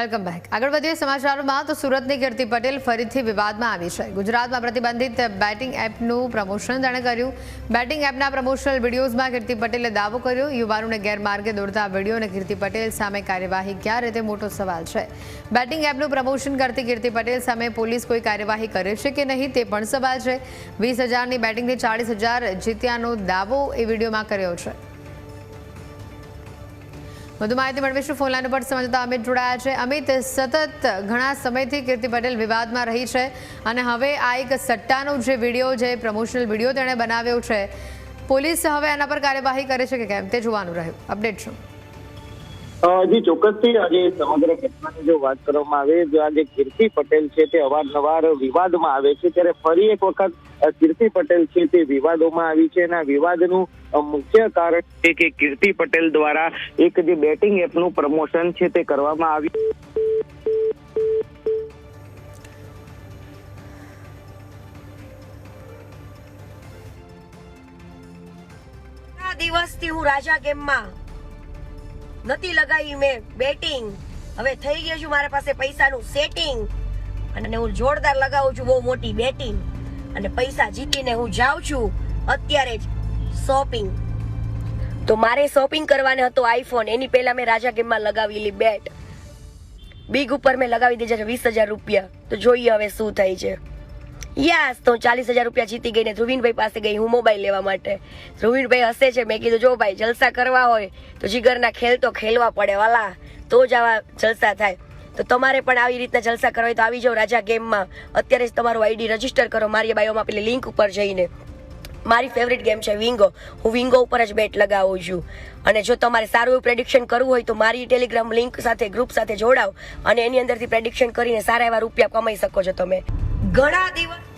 Welcome back. આગળ વધીએ સમાચારોમાં તો સુરતની કીર્તિ પટેલ ફરીથી વિવાદમાં આવી છે. ગુજરાતમાં પ્રતિબંધિત બેટિંગ એપનું પ્રમોશન તેણે કર્યું. બેટિંગ એપના પ્રમોશનલ વિડીયોઝમાં કીર્તિ પટેલે દાવો કર્યો, યુવાનોને ગેરમાર્ગે દોરતા વિડીયોને કીર્તિ પટેલ સામે કાર્યવાહી ક્યારે તે મોટો સવાલ છે. બેટિંગ એપનું પ્રમોશન કરતી કીર્તિ પટેલ સામે પોલીસ કોઈ કાર્યવાહી કરે છે કે નહીં તે પણ સવાલ છે. વીસ હજારની બેટિંગથી ચાળીસ હજાર જીત્યાનો દાવો એ વિડીયોમાં કર્યો છે. વધુ માહિતી મેળવીશું ફોનલાઈન ઉપર સમજતા અમિત જોડાયા છે. અમિત સતત ઘણા સમયથી કીર્તિ પટેલ વિવાદમાં રહી છે અને હવે આ એક સટ્ટાનો જે વીડિયો જે પ્રમોશનલ વીડિયો તેણે બનાવ્યો છે. પોલીસ હવે આના પર કાર્યવાહી કરે છે કે કેમ તે જોવાનું રહ્યું. અપડેટ અ, જી, ચોક્કસથી આજે સમગ્ર ઘટનાની જો વાત કરવામાં આવે, જો આજે કીર્તિ પટેલ છે તે અવારનવાર વિવાદમાં આવે છે, ત્યારે ફરી એક વખત કીર્તિ પટેલ છે તે વિવાદોમાં આવી છે અને વિવાદનું મુખ્ય કારણ છે કે કીર્તિ પટેલ દ્વારા એક જે બેટિંગ એપનું પ્રમોશન છે તે કરવામાં આવ્યું. દિવસથી હું રાજા ગેમમાં નથી લગાવી મેં બેટિંગ હવે થઈ ગયું છું મારા પાસે પૈસાનું સેટિંગ અને હું જોરદાર લગાવું છું, બહુ મોટી બેટિંગ અને પૈસા જીતીને હું જાઉં છું, અત્યારે જ શોપિંગ તો મારે શોપિંગ કરવાનો હતો આઈફોન એની પહેલા મેં રાજા ગેમમાં લગાવેલી બેટ બિગ ઉપર મેં લગાવી દીધા છે વીસ હજાર રૂપિયા. તો જોઈએ હવે શું થાય છે. યસ, તો ચાલીસ હજાર રૂપિયા જીતી ગઈ ને ધ્રુવીનભાઈ પાસે ગઈ, હું મોબાઈલ લેવા માટે. ધ્રુવીનભાઈ હસે છે, મેં કીધું, જો ભાઈ, જલસા કરવા હોય, તો જીગરના ખેલ તો ખેલવા પડે, વાલા. તો જ આવા જલસા થાય. તો તમારે પણ આવી રીતના જલસા કરવા હોય તો આવી જાઓ રાજા ગેમમાં. અત્યારે જ તમારું આઈડી રજિસ્ટર કરો, મારી બાયોમાં પેલી લિંક ઉપર જઈને. મારી ફેવરિટ ગેમ છે વિંગો. હું વિંગો ઉપર જ બેટ લગાવું છું. અને જો તમારે સારું એવું પ્રેડિક્શન કરવું હોય તો મારી ટેલિગ્રામ લિંક સાથે ગ્રુપ સાથે જોડાવ અને એની અંદરથી પ્રેડિક્શન કરીને સારા એવા રૂપિયા કમાઈ શકો છો તમે. ઘણા દિવસ